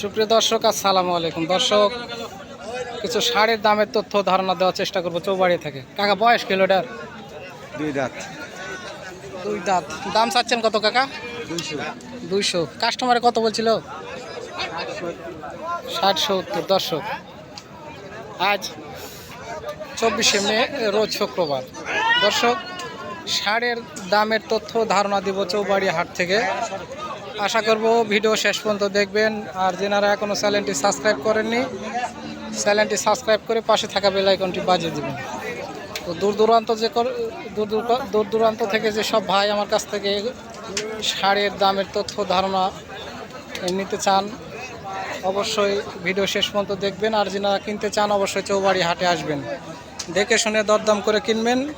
সুপ্রিয় দর্শক আসসালামু আলাইকুম। দর্শক কিছু শাড়ির দামের তথ্য ধারণা দেওয়ার চেষ্টা করব চৌবাড়ি থেকে। কাকা বয়স কিলোটার দুই দাঁত। দুই দাঁত। দাম চাচ্ছেন কত কাকা? দুইশো। কাস্টমারে কত বলছিল? ষাট সত্তর। দর্শক আজ চব্বিশে মে রোজ শুক্রবার। দর্শক সারের দামের তথ্য ধারণা দিব চৌবাড়ি হাট থেকে। আশা করব ভিডিও শেষ পর্যন্ত দেখবেন। আর যেনারা এখনও চ্যানেলটি সাবস্ক্রাইব করেননি, চ্যানেলটি সাবস্ক্রাইব করে পাশে থাকা বেল আইকনটি বাজিয়ে দেবেন। তো দূর দূরান্ত যে দূর দূর- দূর দূরান্ত থেকে যে সব ভাই আমার কাছ থেকে সারের দামের তথ্য, ধারণা নিতে চান, অবশ্যই ভিডিও শেষ পর্যন্ত দেখবেন। আর যারা কিনতে চান, অবশ্যই চৌবাড়ি হাটে আসবেন। দেখে শুনে দরদাম করে কিনবেন।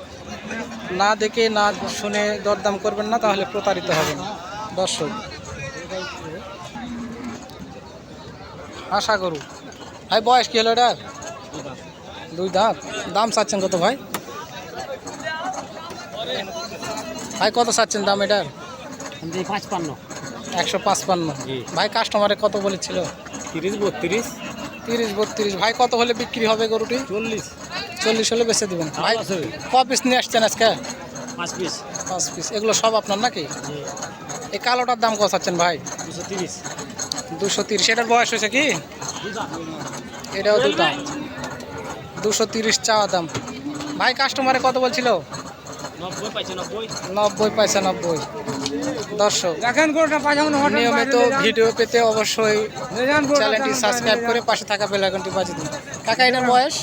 না দেখে না শুনে দরদাম করবেন না, তাহলে প্রতারিত হবেন। দর্শক আশা করু। ভাই বয়স কি হলো এটার? দুই দাঁত। দাম চাচ্ছেন কত ভাই? ভাই কত চাচ্ছেন দাম এটার? পাঁচ পান্ন একশো পাঁচপান্ন। ভাই কাস্টমারে কত বলেছিল? তিরিশ বত্রিশ। তিরিশ বত্রিশ। ভাই কত হলে বিক্রি হবে গরুটি? চল্লিশ। চল্লিশ হলে বেচে দেবেন। ভাই ক পিস নিয়ে আসছেন আজকে? পাঁচ পিস পাঁচ পিস এগুলো সব আপনার নাকি? এই কালোটার দাম কত চাচ্ছেন ভাই? দুশো তিরিশ। দুশো তিরিশ। এটার বয়স হয়েছে কি? এটাও দু দাম। দুশো তিরিশ চাওয়া দাম। ভাই কাস্টমারে কত বলছিল? নব্বই পয়সা নব্বই। দর্শক নিয়মিত ভিডিও পেতে অবশ্যই চ্যানেলটি সাবস্ক্রাইব করে পাশে থাকা বেল আইকনটি বাজিয়ে দিন। কাকা এটার বয়স?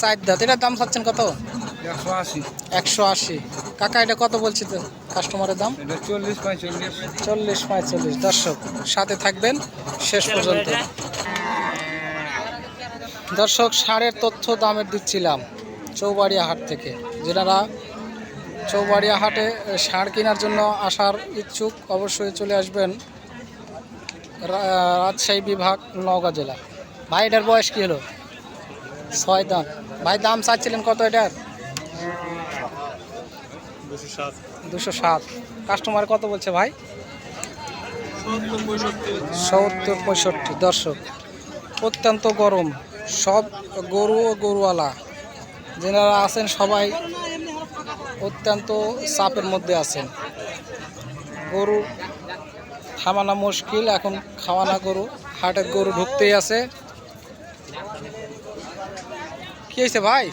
সাত দাঁত। এটার দাম চাচ্ছেন কত? একশো আশি। একশো আশি। কাকা এটা কত বলছি তো কাস্টমারের দাম? চল্লিশ পঁয়তাল্লিশ চল্লিশ পঁয়তাল্লিশ দর্শক সাথে থাকবেন শেষ পর্যন্ত। দর্শক সারের তথ্য দামের দিচ্ছিলাম চৌবাড়িয়া হাট থেকে। যেনারা চৌবাড়িয়া হাটে সার কেনার জন্য আসার ইচ্ছুক অবশ্যই চলে আসবেন রাজশাহী বিভাগ নওগাঁ জেলা। ভাই এটার বয়স কী হলো? ছয় দাম ভাই দাম চাচ্ছিলেন কত এটার? দুশো সাত। কাস্টমার কত বলছে ভাই? সত্তর পঁয়ষট্টি। দর্শক, অত্যন্ত গরম। সব গরু ও গরুওয়ালা, যেনারা আছেন সবাই অত্যন্ত চাপের মধ্যে আছেন। গরু থামানো মুশকিল, এখন খাওয়ানা গরু হাটের গরু ঢুকতেই আছে। কি হয়েছে ভাই?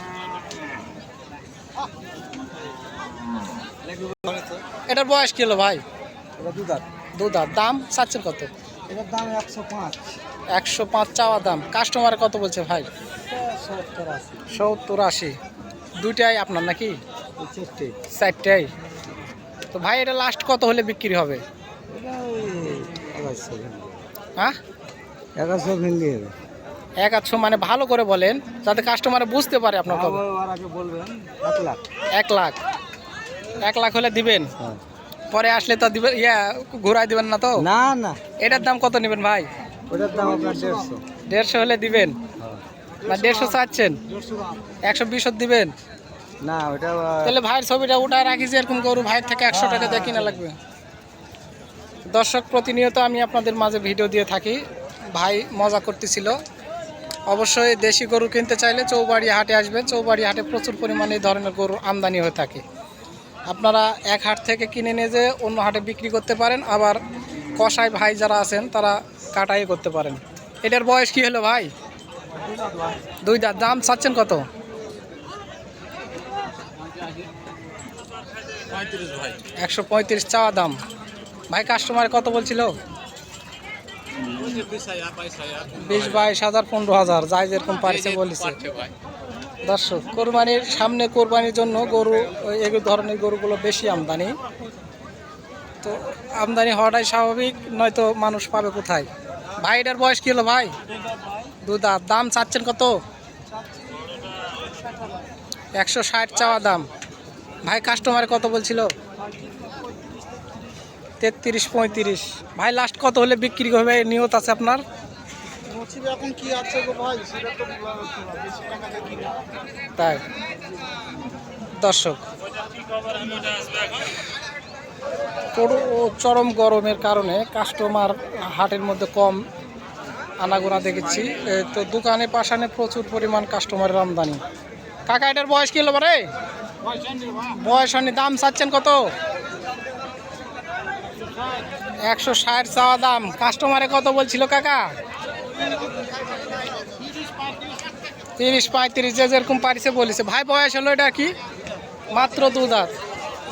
এটার বয়স কি হলো ভাই? দুধার দাম চাচ্ছেন কত? এটার দাম একশো পাঁচ। একশো পাঁচ চাওয়া দাম। কাস্টমার কত বলছে ভাই? সত্তর আশি। দুইটাই আপনার নাকি? চারটে চারটাই। তো ভাই এটা লাস্ট কত হলে বিক্রি হবে? হ্যাঁ? যাবে এক আধশো মানে ভালো করে বলেন যাতে কাস্টমার বুঝতে পারে আপনার বলবেন এক লাখ। এক লাখ। এক লাখ হলে দিবেন? হ্যাঁ। পরে আসলে তো দিবেন ইয়া ঘুরাই দিবেন না তো? না না। এটার দাম কত নেবেন ভাই? ওটার দাম আপনার দেড়শো। দেড়শো হলে দিবেন? বা দেড়শো চাচ্ছেন? একশো বিশ দিবেন? না ওটা তাহলে ভাইয়ের ছবিটা ওটা রাখি যে এরকম গরু ভাইয়ের থেকে একশো টাকা দিয়ে কিনা লাগবে। দর্শক প্রতিনিয়ত আমি আপনাদের মাঝে ভিডিও দিয়ে থাকি। ভাই মজা করতেছিল। অবশ্যই দেশি গরু কিনতে চাইলে চৌবাড়ি হাটে আসবেন। চৌবাড়ি হাটে প্রচুর পরিমাণে এই ধরনের গরু আমদানি হয়ে থাকে। আপনারা এক হাট থেকে কিনে নিয়ে যে অন্য হাটে বিক্রি করতে পারেন। আবার কষাই ভাই যারা আছেন তারা কাটাই করতে পারেন। এটার বয়স কি হলো ভাই? দুই দাঁত। দাম চাচ্ছেন কত? একশো পঁয়ত্রিশ চাওয়া দাম। ভাই কাস্টমার কত বলছিল? বিশ বাইশ হাজার পনেরো হাজার যাই যেরকম পারছে বলেছে। দর্শক, কোরবানির সামনে কোরবানির জন্য গরু এই ধরনের গরুগুলো বেশি আমদানি। তো আমদানি হওয়াটাই স্বাভাবিক, নয়তো মানুষ পাবে কোথায়? ভাই এটার বয়স কি হলো ভাই? দু দাঁত দাম চাচ্ছেন কত? একশো ষাট চাওয়া দাম। ভাই কাস্টমার কত বলছিল? তেত্রিশ পঁয়ত্রিশ। ভাই লাস্ট কত হলে বিক্রি হবে? নিয়ত আছে আপনার? এখন কি আছে গো ভাই? সেটা তো বেশি তাই? দর্শক চরম গরমের কারণে কাস্টমার হাটের মধ্যে কম আনাগোনা দেখেছি। তো দোকানে পাশানে প্রচুর পরিমাণ কাস্টমারের আমদানি কাকা এটার বয়স কি হলো রে? বয়স হয়নি দাম চাচ্ছেন কত? একশো ষাট চাওয়া দাম। কাস্টমারে কত বলছিল কাকা? তিরিশ পঁয়ত্রিশ, যে যেরকম পারিছে বলেছে। ভাই, বয়স হলো এটা কি? মাত্র দু দাঁত।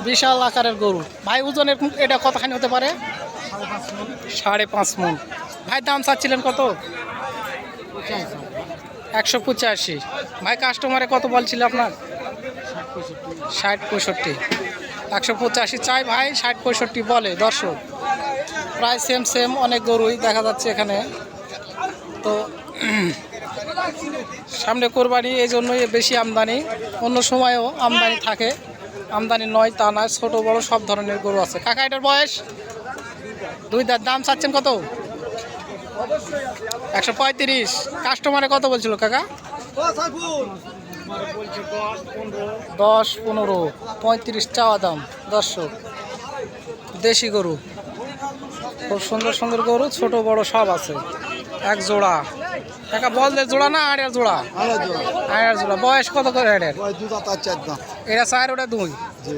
বিশাল আকারের গরু। ভাই ওজনের এটা কতখানি হতে পারে? সাড়ে পাঁচ মন। ভাই, দাম চাচ্ছিলেন কত? একশো পঁচাশি। ভাই কাস্টমারে কত বলছিল আপনার? ষাট পঁয়ষট্টি। একশো পঁচাশি চাই ভাই, ষাট পঁয়ষট্টি বলে, দর্শক। প্রায় সেম সেম অনেক গরুই দেখা যাচ্ছে এখানে। তো সামনে কোরবানি, এই জন্যই বেশি আমদানি। অন্য সময়ও আমদানি থাকে। আমদানি নয়, তা নয়, ছোটো, বড়, সব ধরনের গরু আছে। কাকা, এটার বয়স? দুই দাঁত। দাম চাচ্ছেন কত? একশো পঁয়ত্রিশ। কাস্টমারে কত বলছিল কাকা? দশ, পনেরো। পঁয়ত্রিশ চাওয়া দাম, দর্শক। দেশি গরু। খুব সুন্দর সুন্দর গরু, ছোট, বড়, সব আছে। এক জোড়া। কাকা বল দে জোড়া না আড়ের জোড়া? আড়ের জোড়া। বয়স কত করে দাঁত এটা চার ওটা দুই? জি।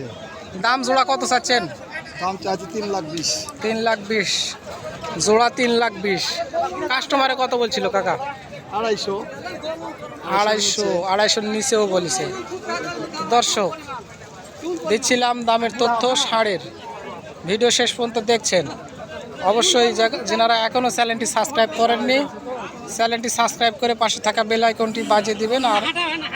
দাম জোড়া কত চাচ্ছেন? দাম চাচ্ছি তিন লাখ বিশ। তিন লাখ বিশ। জোড়া তিন লাখ বিশ। কাস্টমারে কত বলছিল কাকা? আড়াইশো। আড়াইশো আড়াইশোর নিচেও বলেছে। দর্শক দিচ্ছিলাম দামের তথ্য ষাঁড়ের ভিডিও শেষ পর্যন্ত দেখছেন। অবশ্যই যেনারা এখনও চ্যানেলটি সাবস্ক্রাইব করেননি, চ্যানেলটি সাবস্ক্রাইব করে পাশে থাকা বেল আইকনটি বাজিয়ে দিবেন আর